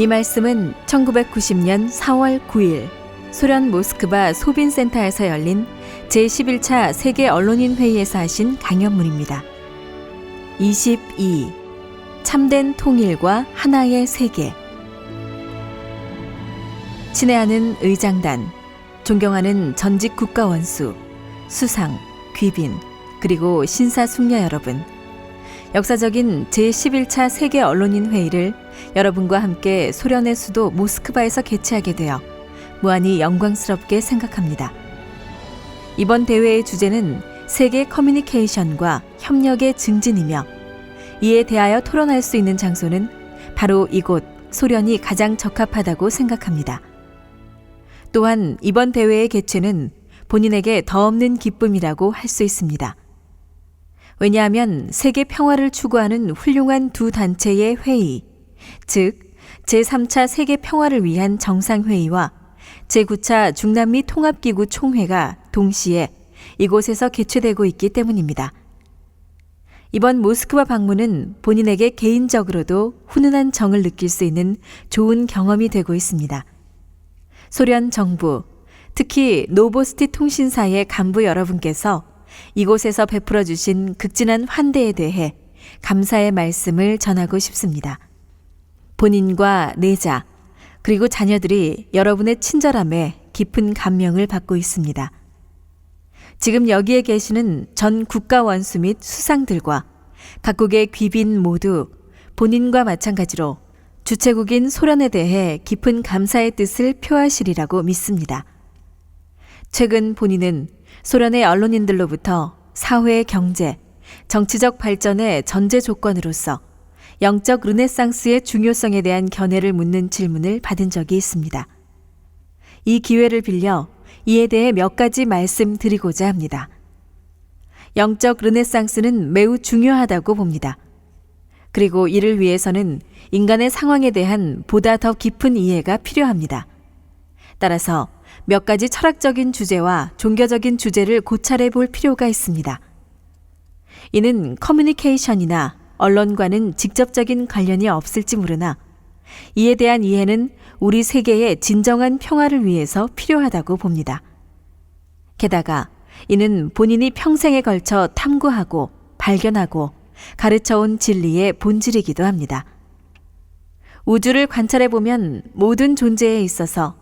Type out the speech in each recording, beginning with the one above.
이 말씀은 1990년 4월 9일 소련 모스크바 소빈센터에서 열린 제11차 세계 언론인 회의에서 하신 강연문입니다. 22. 참된 통일과 하나의 세계. 친애하는 의장단, 존경하는 전직 국가 원수, 수상, 귀빈, 그리고 신사숙녀 여러분. 역사적인 제11차 세계 언론인 회의를 여러분과 함께 소련의 수도 모스크바에서 개최하게 되어 무한히 영광스럽게 생각합니다. 이번 대회의 주제는 세계 커뮤니케이션과 협력의 증진이며 이에 대하여 토론할 수 있는 장소는 바로 이곳 소련이 가장 적합하다고 생각합니다. 또한 이번 대회의 개최는 본인에게 더 없는 기쁨이라고 할 수 있습니다. 왜냐하면 세계 평화를 추구하는 훌륭한 두 단체의 회의, 즉 제3차 세계 평화를 위한 정상회의와 제9차 중남미 통합기구 총회가 동시에 이곳에서 개최되고 있기 때문입니다. 이번 모스크바 방문은 본인에게 개인적으로도 훈훈한 정을 느낄 수 있는 좋은 경험이 되고 있습니다. 소련 정부, 특히 노보스티 통신사의 간부 여러분께서 이곳에서 베풀어 주신 극진한 환대에 대해 감사의 말씀을 전하고 싶습니다. 본인과 내자, 그리고 자녀들이 여러분의 친절함에 깊은 감명을 받고 있습니다. 지금 여기에 계시는 전 국가 원수 및 수상들과 각국의 귀빈 모두 본인과 마찬가지로 주최국인 소련에 대해 깊은 감사의 뜻을 표하시리라고 믿습니다. 최근 본인은 소련의 언론인들로부터 사회, 경제, 정치적 발전의 전제 조건으로서 영적 르네상스의 중요성에 대한 견해를 묻는 질문을 받은 적이 있습니다. 이 기회를 빌려 이에 대해 몇 가지 말씀드리고자 합니다. 영적 르네상스는 매우 중요하다고 봅니다. 그리고 이를 위해서는 인간의 상황에 대한 보다 더 깊은 이해가 필요합니다. 따라서 몇 가지 철학적인 주제와 종교적인 주제를 고찰해 볼 필요가 있습니다. 이는 커뮤니케이션이나 언론과는 직접적인 관련이 없을지 모르나 이에 대한 이해는 우리 세계의 진정한 평화를 위해서 필요하다고 봅니다. 게다가 이는 본인이 평생에 걸쳐 탐구하고 발견하고 가르쳐 온 진리의 본질이기도 합니다. 우주를 관찰해 보면 모든 존재에 있어서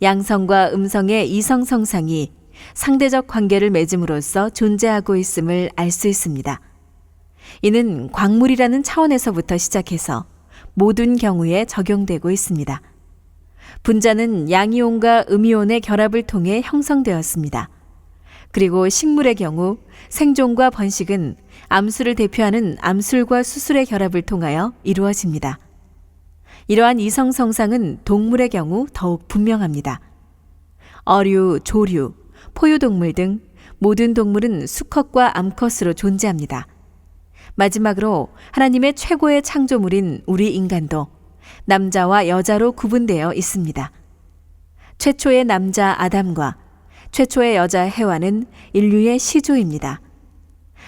양성과 음성의 이성 성상이 상대적 관계를 맺음으로써 존재하고 있음을 알 수 있습니다. 이는 광물이라는 차원에서부터 시작해서 모든 경우에 적용되고 있습니다. 분자는 양이온과 음이온의 결합을 통해 형성되었습니다. 그리고 식물의 경우 생존과 번식은 암술을 대표하는 암술과 수술의 결합을 통하여 이루어집니다. 이러한 이성 성상은 동물의 경우 더욱 분명합니다. 어류, 조류, 포유동물 등 모든 동물은 수컷과 암컷으로 존재합니다. 마지막으로 하나님의 최고의 창조물인 우리 인간도 남자와 여자로 구분되어 있습니다. 최초의 남자 아담과 최초의 여자 해와는 인류의 시조입니다.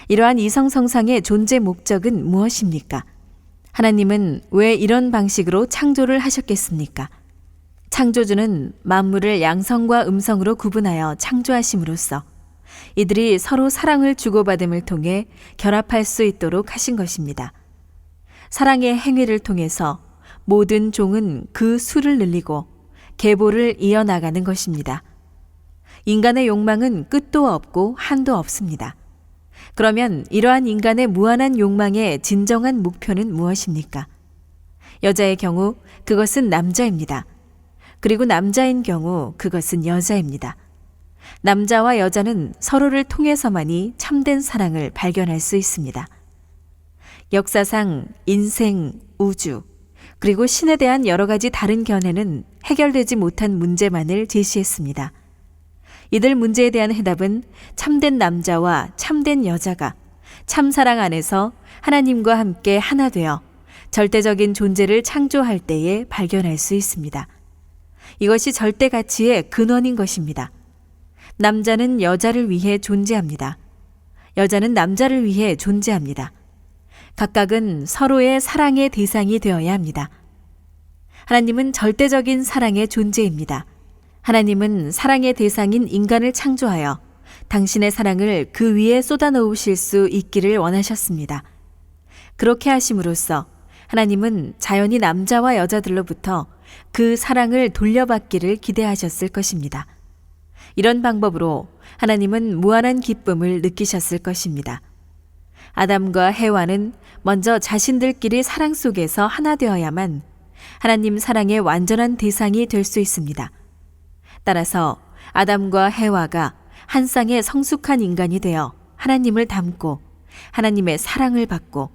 이러한 이성성상의 존재 목적은 무엇입니까? 하나님은 왜 이런 방식으로 창조를 하셨겠습니까? 창조주는 만물을 양성과 음성으로 구분하여 창조하심으로써 이들이 서로 사랑을 주고받음을 통해 결합할 수 있도록 하신 것입니다. 사랑의 행위를 통해서 모든 종은 그 수를 늘리고 계보를 이어나가는 것입니다. 인간의 욕망은 끝도 없고 한도 없습니다. 그러면 이러한 인간의 무한한 욕망의 진정한 목표는 무엇입니까? 여자의 경우 그것은 남자입니다. 그리고 남자인 경우 그것은 여자입니다. 남자와 여자는 서로를 통해서만이 참된 사랑을 발견할 수 있습니다. 역사상 인생, 우주, 그리고 신에 대한 여러 가지 다른 견해는 해결되지 못한 문제만을 제시했습니다. 이들 문제에 대한 해답은 참된 남자와 참된 여자가 참사랑 안에서 하나님과 함께 하나 되어 절대적인 존재를 창조할 때에 발견할 수 있습니다. 이것이 절대 가치의 근원인 것입니다. 남자는 여자를 위해 존재합니다. 여자는 남자를 위해 존재합니다. 각각은 서로의 사랑의 대상이 되어야 합니다. 하나님은 절대적인 사랑의 존재입니다. 하나님은 사랑의 대상인 인간을 창조하여 당신의 사랑을 그 위에 쏟아놓으실 수 있기를 원하셨습니다. 그렇게 하심으로써 하나님은 자연히 남자와 여자들로부터 그 사랑을 돌려받기를 기대하셨을 것입니다. 이런 방법으로 하나님은 무한한 기쁨을 느끼셨을 것입니다. 아담과 해와는 먼저 자신들끼리 사랑 속에서 하나 되어야만 하나님 사랑의 완전한 대상이 될 수 있습니다. 따라서 아담과 해와가 한 쌍의 성숙한 인간이 되어 하나님을 닮고 하나님의 사랑을 받고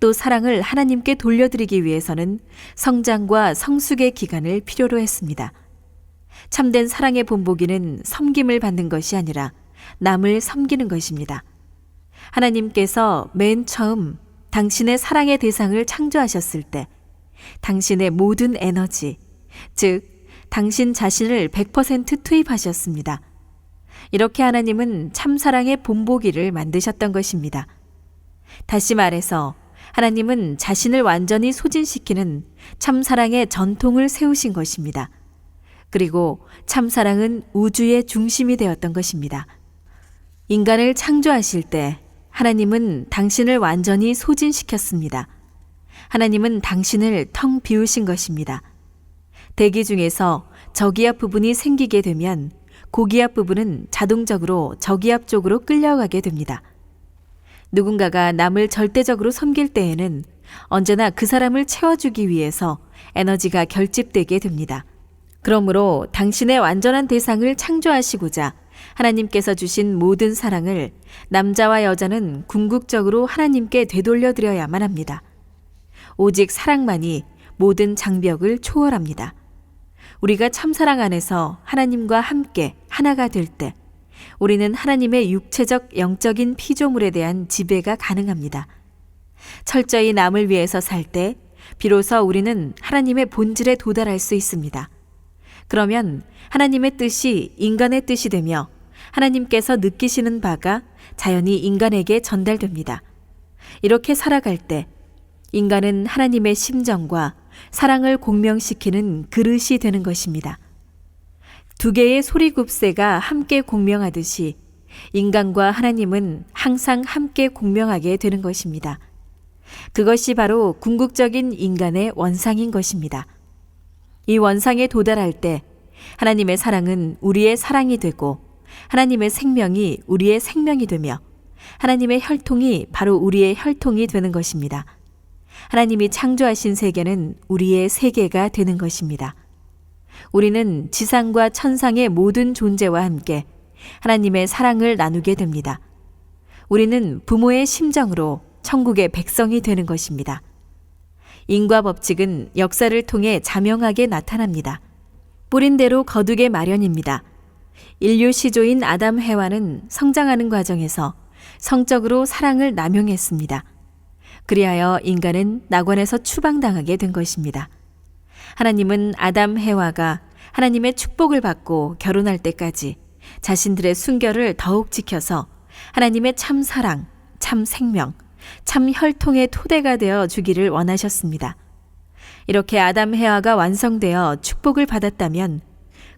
또 사랑을 하나님께 돌려드리기 위해서는 성장과 성숙의 기간을 필요로 했습니다. 참된 사랑의 본보기는 섬김을 받는 것이 아니라 남을 섬기는 것입니다. 하나님께서 맨 처음 당신의 사랑의 대상을 창조하셨을 때 당신의 모든 에너지, 즉, 당신 자신을 100% 투입하셨습니다. 이렇게 하나님은 참사랑의 본보기를 만드셨던 것입니다. 다시 말해서 하나님은 자신을 완전히 소진시키는 참사랑의 전통을 세우신 것입니다. 그리고 참사랑은 우주의 중심이 되었던 것입니다. 인간을 창조하실 때 하나님은 당신을 완전히 소진시켰습니다. 하나님은 당신을 텅 비우신 것입니다. 대기 중에서 저기압 부분이 생기게 되면 고기압 부분은 자동적으로 저기압 쪽으로 끌려가게 됩니다. 누군가가 남을 절대적으로 섬길 때에는 언제나 그 사람을 채워주기 위해서 에너지가 결집되게 됩니다. 그러므로 당신의 완전한 대상을 창조하시고자 하나님께서 주신 모든 사랑을 남자와 여자는 궁극적으로 하나님께 되돌려 드려야만 합니다. 오직 사랑만이 모든 장벽을 초월합니다. 우리가 참사랑 안에서 하나님과 함께 하나가 될 때, 우리는 하나님의 육체적 영적인 피조물에 대한 지배가 가능합니다. 철저히 남을 위해서 살 때, 비로소 우리는 하나님의 본질에 도달할 수 있습니다. 그러면 하나님의 뜻이 인간의 뜻이 되며 하나님께서 느끼시는 바가 자연히 인간에게 전달됩니다. 이렇게 살아갈 때 인간은 하나님의 심정과 사랑을 공명시키는 그릇이 되는 것입니다. 두 개의 소리굽새가 함께 공명하듯이 인간과 하나님은 항상 함께 공명하게 되는 것입니다. 그것이 바로 궁극적인 인간의 원상인 것입니다. 이 원상에 도달할 때 하나님의 사랑은 우리의 사랑이 되고 하나님의 생명이 우리의 생명이 되며 하나님의 혈통이 바로 우리의 혈통이 되는 것입니다. 하나님이 창조하신 세계는 우리의 세계가 되는 것입니다. 우리는 지상과 천상의 모든 존재와 함께 하나님의 사랑을 나누게 됩니다. 우리는 부모의 심정으로 천국의 백성이 되는 것입니다. 인과 법칙은 역사를 통해 자명하게 나타납니다. 뿌린 대로 거두게 마련입니다. 인류 시조인 아담 해와는 성장하는 과정에서 성적으로 사랑을 남용했습니다. 그리하여 인간은 낙원에서 추방당하게 된 것입니다. 하나님은 아담 해와가 하나님의 축복을 받고 결혼할 때까지 자신들의 순결을 더욱 지켜서 하나님의 참 사랑, 참 생명, 참 혈통의 토대가 되어 주기를 원하셨습니다. 이렇게 아담 해와가 완성되어 축복을 받았다면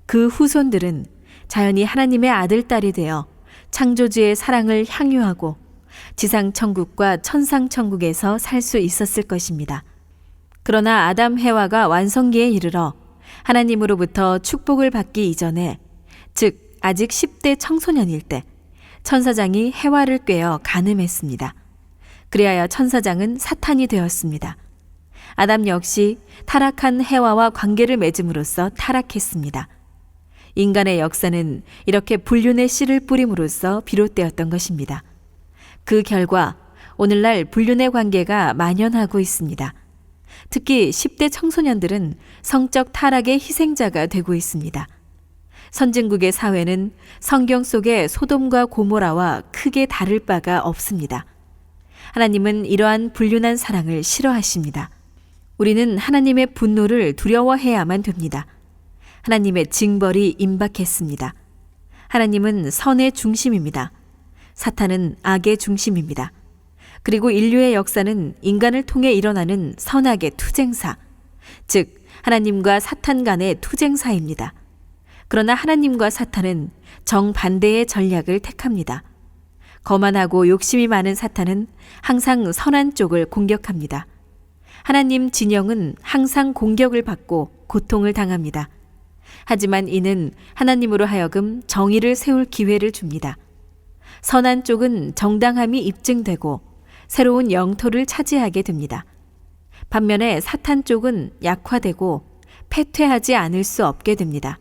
그 후손들은 자연히 하나님의 아들, 딸이 되어 창조주의 사랑을 향유하고 지상 천국과 천상 천국에서 살 수 있었을 것입니다. 그러나 아담 해와가 완성기에 이르러 하나님으로부터 축복을 받기 이전에 즉 아직 10대 청소년일 때 천사장이 해와를 꿰어 간음했습니다. 그리하여 천사장은 사탄이 되었습니다. 아담 역시 타락한 해와와 관계를 맺음으로써 타락했습니다. 인간의 역사는 이렇게 불륜의 씨를 뿌림으로써 비롯되었던 것입니다. 그 결과 오늘날 불륜의 관계가 만연하고 있습니다. 특히 10대 청소년들은 성적 타락의 희생자가 되고 있습니다. 선진국의 사회는 성경 속의 소돔과 고모라와 크게 다를 바가 없습니다. 하나님은 이러한 불륜한 사랑을 싫어하십니다. 우리는 하나님의 분노를 두려워해야만 됩니다. 하나님의 징벌이 임박했습니다. 하나님은 선의 중심입니다. 사탄은 악의 중심입니다. 그리고 인류의 역사는 인간을 통해 일어나는 선악의 투쟁사, 즉 하나님과 사탄 간의 투쟁사입니다. 그러나 하나님과 사탄은 정반대의 전략을 택합니다. 거만하고 욕심이 많은 사탄은 항상 선한 쪽을 공격합니다. 하나님 진영은 항상 공격을 받고 고통을 당합니다. 하지만 이는 하나님으로 하여금 정의를 세울 기회를 줍니다. 선한 쪽은 정당함이 입증되고 새로운 영토를 차지하게 됩니다. 반면에 사탄 쪽은 약화되고 패퇴하지 않을 수 없게 됩니다.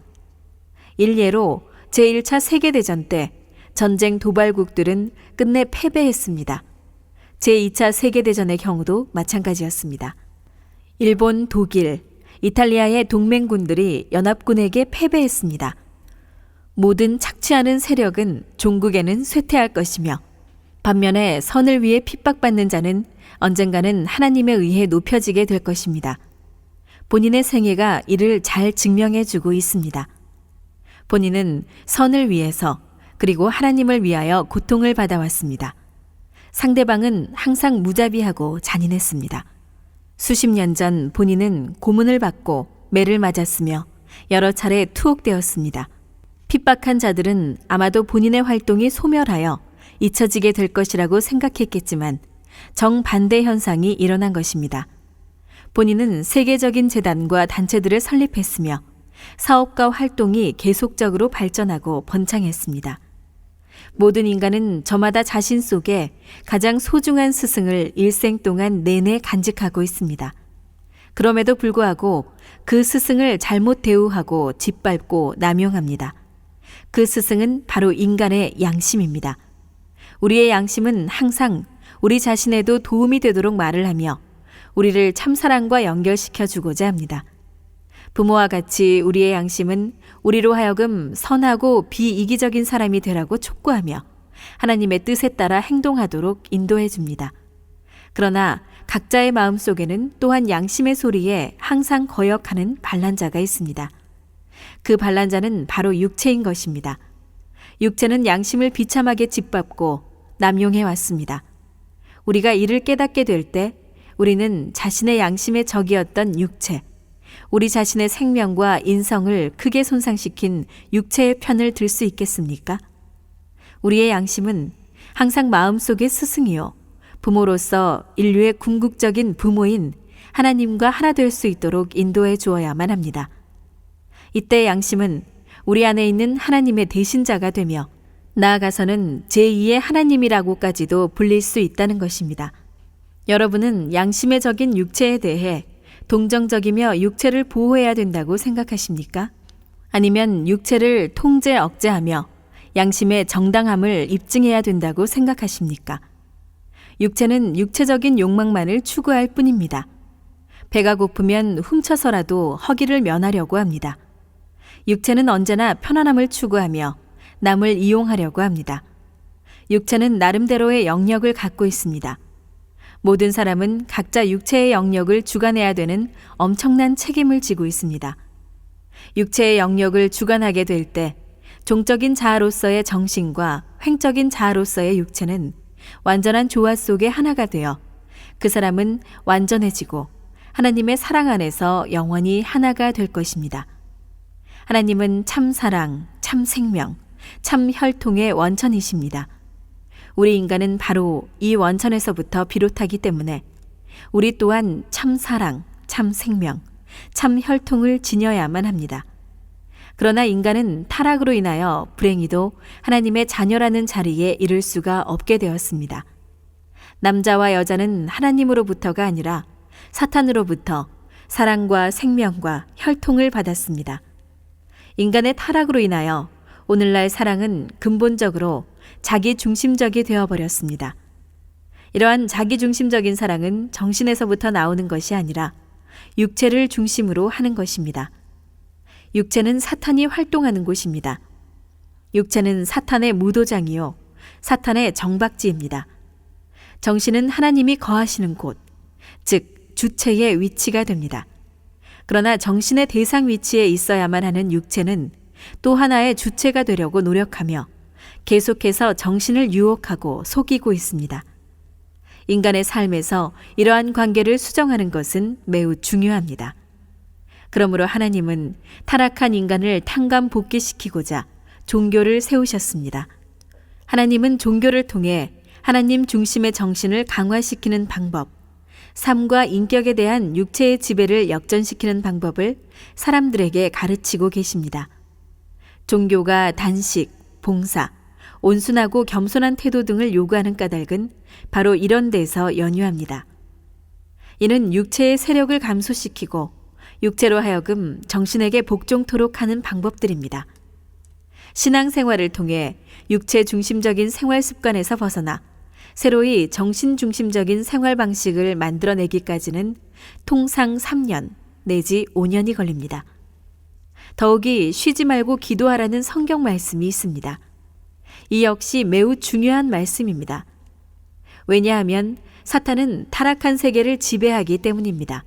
일례로 제1차 세계대전 때 전쟁 도발국들은 끝내 패배했습니다. 제2차 세계대전의 경우도 마찬가지였습니다. 일본, 독일, 이탈리아의 동맹군들이 연합군에게 패배했습니다. 모든 착취하는 세력은 종국에는 쇠퇴할 것이며 반면에 선을 위해 핍박받는 자는 언젠가는 하나님에 의해 높여지게 될 것입니다. 본인의 생애가 이를 잘 증명해 주고 있습니다. 본인은 선을 위해서 그리고 하나님을 위하여 고통을 받아왔습니다. 상대방은 항상 무자비하고 잔인했습니다. 수십 년 전 본인은 고문을 받고 매를 맞았으며 여러 차례 투옥되었습니다. 핍박한 자들은 아마도 본인의 활동이 소멸하여 잊혀지게 될 것이라고 생각했겠지만 정반대 현상이 일어난 것입니다. 본인은 세계적인 재단과 단체들을 설립했으며 사업과 활동이 계속적으로 발전하고 번창했습니다. 모든 인간은 저마다 자신 속에 가장 소중한 스승을 일생 동안 내내 간직하고 있습니다. 그럼에도 불구하고 그 스승을 잘못 대우하고 짓밟고 남용합니다. 그 스승은 바로 인간의 양심입니다. 우리의 양심은 항상 우리 자신에도 도움이 되도록 말을 하며 우리를 참사랑과 연결시켜 주고자 합니다. 부모와 같이 우리의 양심은 우리로 하여금 선하고 비이기적인 사람이 되라고 촉구하며 하나님의 뜻에 따라 행동하도록 인도해 줍니다. 그러나 각자의 마음 속에는 또한 양심의 소리에 항상 거역하는 반란자가 있습니다. 그 반란자는 바로 육체인 것입니다. 육체는 양심을 비참하게 짓밟고 남용해 왔습니다. 우리가 이를 깨닫게 될 때 우리는 자신의 양심의 적이었던 육체, 우리 자신의 생명과 인성을 크게 손상시킨 육체의 편을 들 수 있겠습니까? 우리의 양심은 항상 마음속의 스승이요. 부모로서 인류의 궁극적인 부모인 하나님과 하나 될 수 있도록 인도해 주어야만 합니다. 이때 양심은 우리 안에 있는 하나님의 대신자가 되며 나아가서는 제2의 하나님이라고까지도 불릴 수 있다는 것입니다. 여러분은 양심의 적인 육체에 대해 동정적이며 육체를 보호해야 된다고 생각하십니까? 아니면 육체를 통제 억제하며 양심의 정당함을 입증해야 된다고 생각하십니까? 육체는 육체적인 욕망만을 추구할 뿐입니다. 배가 고프면 훔쳐서라도 허기를 면하려고 합니다. 육체는 언제나 편안함을 추구하며 남을 이용하려고 합니다. 육체는 나름대로의 영역을 갖고 있습니다. 모든 사람은 각자 육체의 영역을 주관해야 되는 엄청난 책임을 지고 있습니다. 육체의 영역을 주관하게 될 때 종적인 자아로서의 정신과 횡적인 자아로서의 육체는 완전한 조화 속의 하나가 되어 그 사람은 완전해지고 하나님의 사랑 안에서 영원히 하나가 될 것입니다. 하나님은 참 사랑, 참 생명, 참 혈통의 원천이십니다. 우리 인간은 바로 이 원천에서부터 비롯하기 때문에 우리 또한 참 사랑, 참 생명, 참 혈통을 지녀야만 합니다. 그러나 인간은 타락으로 인하여 불행히도 하나님의 자녀라는 자리에 이를 수가 없게 되었습니다. 남자와 여자는 하나님으로부터가 아니라 사탄으로부터 사랑과 생명과 혈통을 받았습니다. 인간의 타락으로 인하여 오늘날 사랑은 근본적으로 자기 중심적이 되어버렸습니다. 이러한 자기 중심적인 사랑은 정신에서부터 나오는 것이 아니라 육체를 중심으로 하는 것입니다. 육체는 사탄이 활동하는 곳입니다. 육체는 사탄의 무도장이요. 사탄의 정박지입니다. 정신은 하나님이 거하시는 곳, 즉, 주체의 위치가 됩니다. 그러나 정신의 대상 위치에 있어야만 하는 육체는 또 하나의 주체가 되려고 노력하며 계속해서 정신을 유혹하고 속이고 있습니다. 인간의 삶에서 이러한 관계를 수정하는 것은 매우 중요합니다. 그러므로 하나님은 타락한 인간을 탕감 복귀시키고자 종교를 세우셨습니다. 하나님은 종교를 통해 하나님 중심의 정신을 강화시키는 방법, 삶과 인격에 대한 육체의 지배를 역전시키는 방법을 사람들에게 가르치고 계십니다. 종교가 단식, 봉사, 온순하고 겸손한 태도 등을 요구하는 까닭은 바로 이런 데서 연유합니다. 이는 육체의 세력을 감소시키고 육체로 하여금 정신에게 복종토록 하는 방법들입니다. 신앙생활을 통해 육체 중심적인 생활 습관에서 벗어나 새로이 정신 중심적인 생활 방식을 만들어내기까지는 통상 3년 내지 5년이 걸립니다. 더욱이 쉬지 말고 기도하라는 성경 말씀이 있습니다. 이 역시 매우 중요한 말씀입니다. 왜냐하면 사탄은 타락한 세계를 지배하기 때문입니다.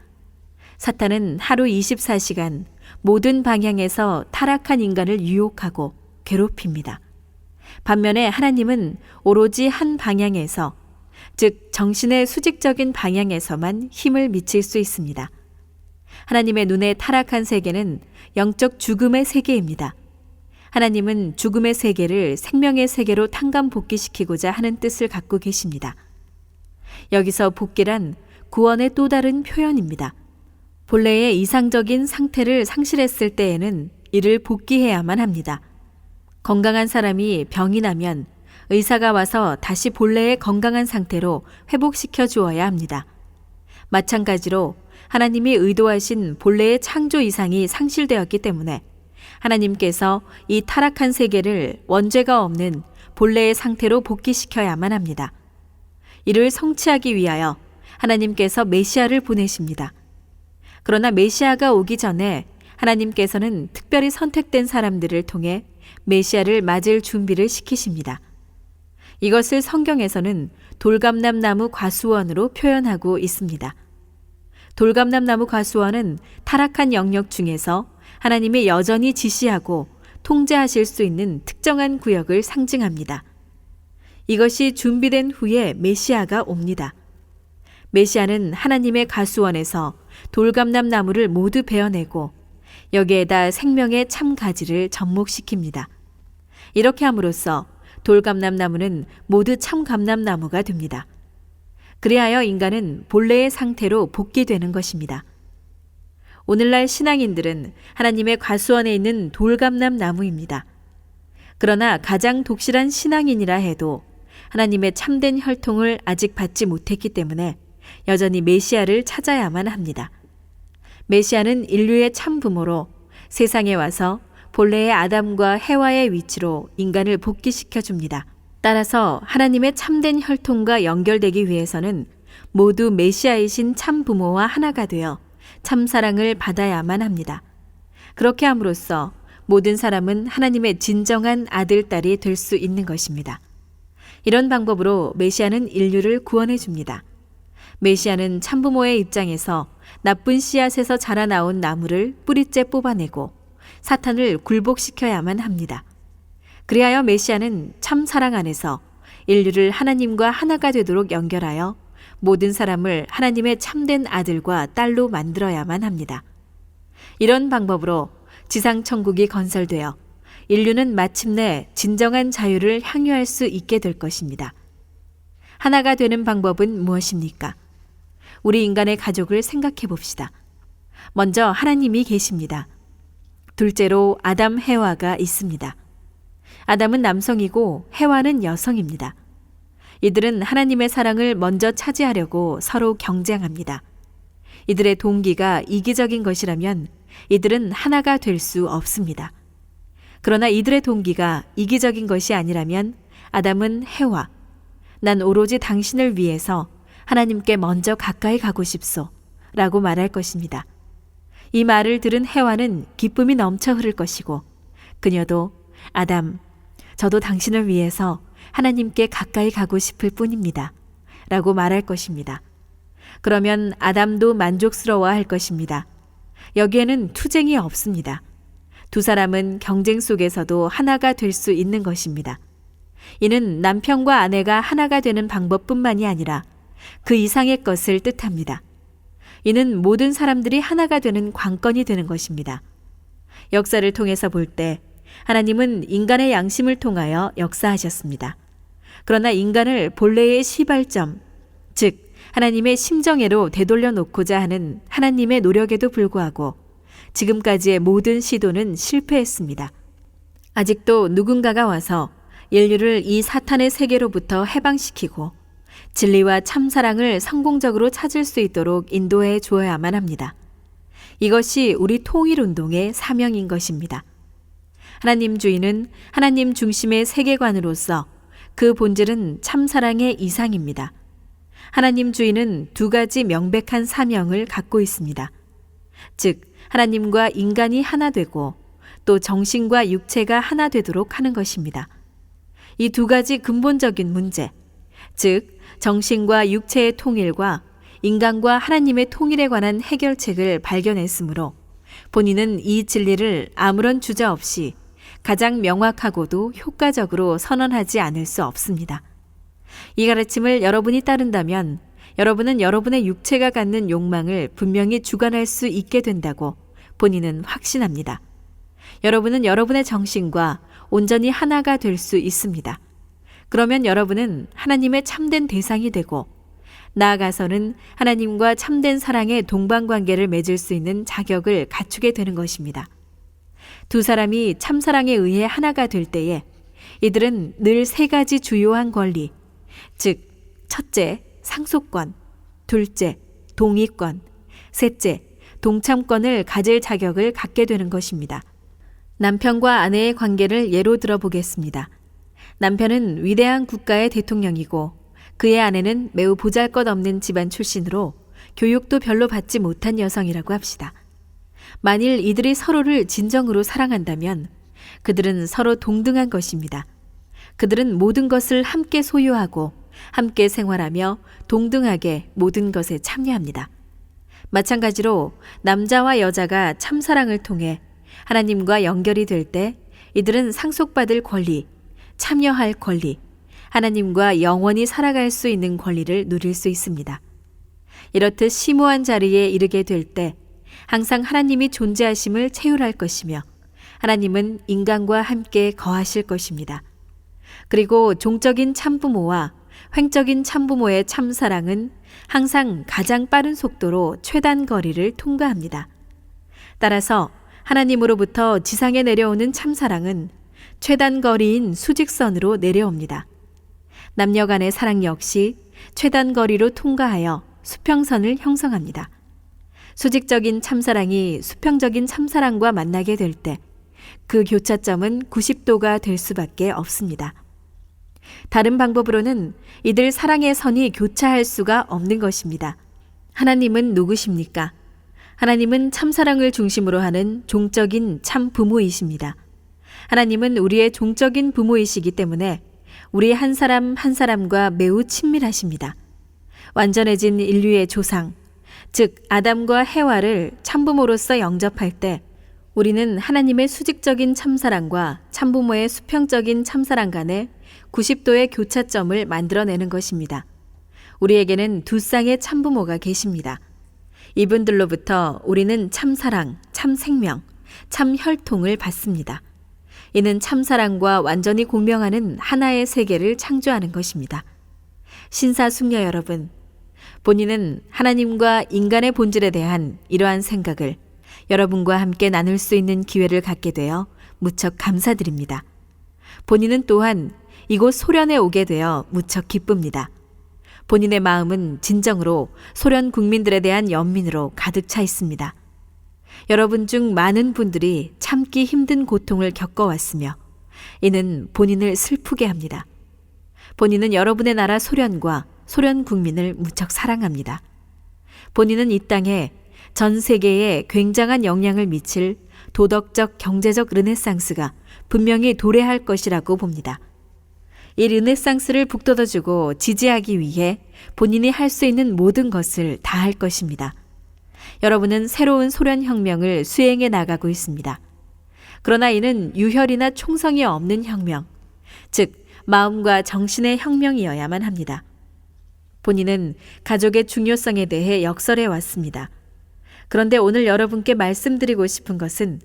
사탄은 하루 24시간 모든 방향에서 타락한 인간을 유혹하고 괴롭힙니다. 반면에 하나님은 오로지 한 방향에서, 즉 정신의 수직적인 방향에서만 힘을 미칠 수 있습니다. 하나님의 눈에 타락한 세계는 영적 죽음의 세계입니다. 하나님은 죽음의 세계를 생명의 세계로 탕감 복귀시키고자 하는 뜻을 갖고 계십니다. 여기서 복귀란 구원의 또 다른 표현입니다. 본래의 이상적인 상태를 상실했을 때에는 이를 복귀해야만 합니다. 건강한 사람이 병이 나면 의사가 와서 다시 본래의 건강한 상태로 회복시켜 주어야 합니다. 마찬가지로 하나님이 의도하신 본래의 창조 이상이 상실되었기 때문에 하나님께서 이 타락한 세계를 원죄가 없는 본래의 상태로 복귀시켜야만 합니다. 이를 성취하기 위하여 하나님께서 메시아를 보내십니다. 그러나 메시아가 오기 전에 하나님께서는 특별히 선택된 사람들을 통해 메시아를 맞을 준비를 시키십니다. 이것을 성경에서는 돌감람 나무 과수원으로 표현하고 있습니다. 돌감람 나무 과수원은 타락한 영역 중에서 하나님이 여전히 지시하고 통제하실 수 있는 특정한 구역을 상징합니다. 이것이 준비된 후에 메시아가 옵니다. 메시아는 하나님의 가수원에서 돌감람 나무를 모두 베어내고 여기에다 생명의 참 가지를 접목시킵니다. 이렇게 함으로써 돌감람 나무는 모두 참 감람나무가 됩니다. 그리하여 인간은 본래의 상태로 복귀되는 것입니다. 오늘날 신앙인들은 하나님의 과수원에 있는 돌감람 나무입니다. 그러나 가장 독실한 신앙인이라 해도 하나님의 참된 혈통을 아직 받지 못했기 때문에 여전히 메시아를 찾아야만 합니다. 메시아는 인류의 참부모로 세상에 와서 본래의 아담과 해와의 위치로 인간을 복귀시켜 줍니다. 따라서 하나님의 참된 혈통과 연결되기 위해서는 모두 메시아이신 참부모와 하나가 되어 참사랑을 받아야만 합니다. 그렇게 함으로써 모든 사람은 하나님의 진정한 아들, 딸이 될 수 있는 것입니다. 이런 방법으로 메시아는 인류를 구원해 줍니다. 메시아는 참부모의 입장에서 나쁜 씨앗에서 자라나온 나무를 뿌리째 뽑아내고 사탄을 굴복시켜야만 합니다. 그리하여 메시아는 참 사랑 안에서 인류를 하나님과 하나가 되도록 연결하여 모든 사람을 하나님의 참된 아들과 딸로 만들어야만 합니다. 이런 방법으로 지상 천국이 건설되어 인류는 마침내 진정한 자유를 향유할 수 있게 될 것입니다. 하나가 되는 방법은 무엇입니까? 우리 인간의 가족을 생각해 봅시다. 먼저 하나님이 계십니다. 둘째로 아담 해와가 있습니다. 아담은 남성이고 해와는 여성입니다. 이들은 하나님의 사랑을 먼저 차지하려고 서로 경쟁합니다. 이들의 동기가 이기적인 것이라면 이들은 하나가 될 수 없습니다. 그러나 이들의 동기가 이기적인 것이 아니라면 아담은 해와, 난 오로지 당신을 위해서 하나님께 먼저 가까이 가고 싶소. 라고 말할 것입니다. 이 말을 들은 해와는 기쁨이 넘쳐 흐를 것이고, 그녀도 아담, 저도 당신을 위해서 하나님께 가까이 가고 싶을 뿐입니다. 라고 말할 것입니다. 그러면 아담도 만족스러워 할 것입니다. 여기에는 투쟁이 없습니다. 두 사람은 경쟁 속에서도 하나가 될 수 있는 것입니다. 이는 남편과 아내가 하나가 되는 방법뿐만이 아니라 그 이상의 것을 뜻합니다. 이는 모든 사람들이 하나가 되는 관건이 되는 것입니다. 역사를 통해서 볼 때 하나님은 인간의 양심을 통하여 역사하셨습니다. 그러나 인간을 본래의 시발점, 즉 하나님의 심정애로 되돌려 놓고자 하는 하나님의 노력에도 불구하고 지금까지의 모든 시도는 실패했습니다. 아직도 누군가가 와서 인류를 이 사탄의 세계로부터 해방시키고 진리와 참사랑을 성공적으로 찾을 수 있도록 인도해 주어야만 합니다. 이것이 우리 통일운동의 사명인 것입니다. 하나님 주의는 하나님 중심의 세계관으로서 그 본질은 참사랑의 이상입니다. 하나님 주의는 두 가지 명백한 사명을 갖고 있습니다. 즉, 하나님과 인간이 하나 되고 또 정신과 육체가 하나 되도록 하는 것입니다. 이 두 가지 근본적인 문제, 즉, 정신과 육체의 통일과 인간과 하나님의 통일에 관한 해결책을 발견했으므로 본인은 이 진리를 아무런 주저 없이 가장 명확하고도 효과적으로 선언하지 않을 수 없습니다. 이 가르침을 여러분이 따른다면 여러분은 여러분의 육체가 갖는 욕망을 분명히 주관할 수 있게 된다고 본인은 확신합니다. 여러분은 여러분의 정신과 온전히 하나가 될 수 있습니다. 그러면 여러분은 하나님의 참된 대상이 되고 나아가서는 하나님과 참된 사랑의 동반 관계를 맺을 수 있는 자격을 갖추게 되는 것입니다. 두 사람이 참사랑에 의해 하나가 될 때에 이들은 늘 세 가지 주요한 권리, 즉, 첫째, 상속권, 둘째, 동의권, 셋째, 동참권을 가질 자격을 갖게 되는 것입니다. 남편과 아내의 관계를 예로 들어보겠습니다. 남편은 위대한 국가의 대통령이고 그의 아내는 매우 보잘 것 없는 집안 출신으로 교육도 별로 받지 못한 여성이라고 합시다. 만일 이들이 서로를 진정으로 사랑한다면 그들은 서로 동등한 것입니다. 그들은 모든 것을 함께 소유하고 함께 생활하며 동등하게 모든 것에 참여합니다. 마찬가지로 남자와 여자가 참사랑을 통해 하나님과 연결이 될 때 이들은 상속받을 권리, 참여할 권리, 하나님과 영원히 살아갈 수 있는 권리를 누릴 수 있습니다. 이렇듯 심오한 자리에 이르게 될 때 항상 하나님이 존재하심을 체휼할 것이며 하나님은 인간과 함께 거하실 것입니다. 그리고 종적인 참부모와 횡적인 참부모의 참사랑은 항상 가장 빠른 속도로 최단 거리를 통과합니다. 따라서 하나님으로부터 지상에 내려오는 참사랑은 최단 거리인 수직선으로 내려옵니다. 남녀 간의 사랑 역시 최단 거리로 통과하여 수평선을 형성합니다. 수직적인 참사랑이 수평적인 참사랑과 만나게 될 때 그 교차점은 90도가 될 수밖에 없습니다. 다른 방법으로는 이들 사랑의 선이 교차할 수가 없는 것입니다. 하나님은 누구십니까? 하나님은 참사랑을 중심으로 하는 종적인 참 부모이십니다. 하나님은 우리의 종적인 부모이시기 때문에 우리 한 사람 한 사람과 매우 친밀하십니다. 완전해진 인류의 조상, 즉 아담과 해와를 참부모로서 영접할 때 우리는 하나님의 수직적인 참사랑과 참부모의 수평적인 참사랑 간에 90도의 교차점을 만들어내는 것입니다. 우리에게는 두 쌍의 참부모가 계십니다. 이분들로부터 우리는 참사랑, 참생명, 참혈통을 받습니다. 이는 참사랑과 완전히 공명하는 하나의 세계를 창조하는 것입니다. 신사숙녀 여러분, 본인은 하나님과 인간의 본질에 대한 이러한 생각을 여러분과 함께 나눌 수 있는 기회를 갖게 되어 무척 감사드립니다. 본인은 또한 이곳 소련에 오게 되어 무척 기쁩니다. 본인의 마음은 진정으로 소련 국민들에 대한 연민으로 가득 차 있습니다. 여러분 중 많은 분들이 참기 힘든 고통을 겪어왔으며 이는 본인을 슬프게 합니다. 본인은 여러분의 나라 소련과 소련 국민을 무척 사랑합니다. 본인은 이 땅에 전 세계에 굉장한 영향을 미칠 도덕적 경제적 르네상스가 분명히 도래할 것이라고 봅니다. 이 르네상스를 북돋아주고 지지하기 위해 본인이 할 수 있는 모든 것을 다 할 것입니다. 여러분은 새로운 소련 혁명을 수행해 나가고 있습니다. 그러나 이는 유혈이나 총성이 없는 혁명, 즉 마음과 정신의 혁명이어야만 합니다. 본인은 가족의 중요성에 대해 역설해 왔습니다. 그런데 오늘 여러분께 말씀드리고 싶은 것은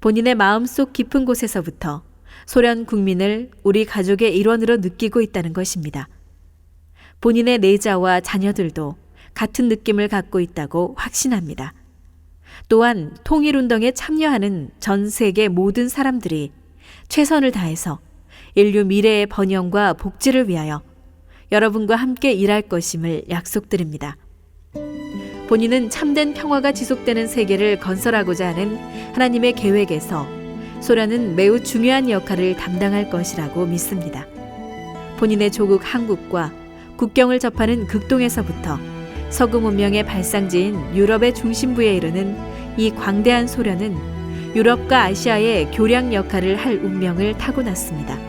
본인의 마음속 깊은 곳에서부터 소련 국민을 우리 가족의 일원으로 느끼고 있다는 것입니다. 본인의 내자와 자녀들도 같은 느낌을 갖고 있다고 확신합니다. 또한 통일운동에 참여하는 전 세계 모든 사람들이 최선을 다해서 인류 미래의 번영과 복지를 위하여 여러분과 함께 일할 것임을 약속드립니다. 본인은 참된 평화가 지속되는 세계를 건설하고자 하는 하나님의 계획에서 소련은 매우 중요한 역할을 담당할 것이라고 믿습니다. 본인의 조국 한국과 국경을 접하는 극동에서부터 서구 문명의 발상지인 유럽의 중심부에 이르는 이 광대한 소련은 유럽과 아시아의 교량 역할을 할 운명을 타고났습니다.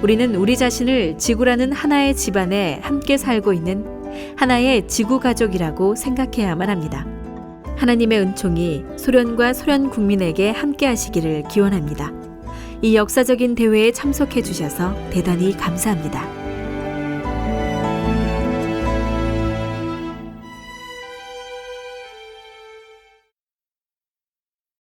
우리는 우리 자신을 지구라는 하나의 집안에 함께 살고 있는 하나의 지구 가족이라고 생각해야만 합니다. 하나님의 은총이 소련과 소련 국민에게 함께 하시기를 기원합니다. 이 역사적인 대회에 참석해 주셔서 대단히 감사합니다.